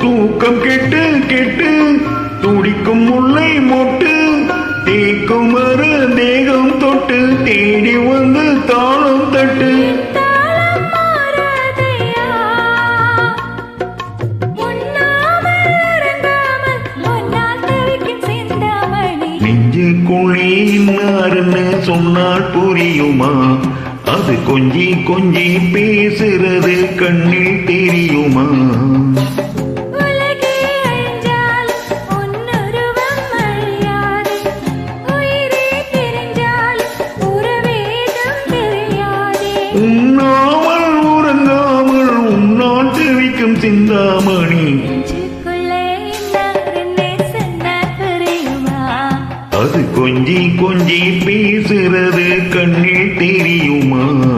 தூக்கம் கெட்டு கெட்டு துடிக்கும் முல்லை மொட்டு தேக்கும் மறு தேக இன்னாருன்னு சொன்னால் புரியுமா? அது கொஞ்சி கொஞ்சி பேசுறது கண்ணில் தெரியுமா? உண்ணாமல் உறங்காமல் உன்னால் தெரிவிக்கும் சிந்தாமணி. கொஞ்சி கொஞ்சி பேசுறது கண்ணில் தெரியுமா?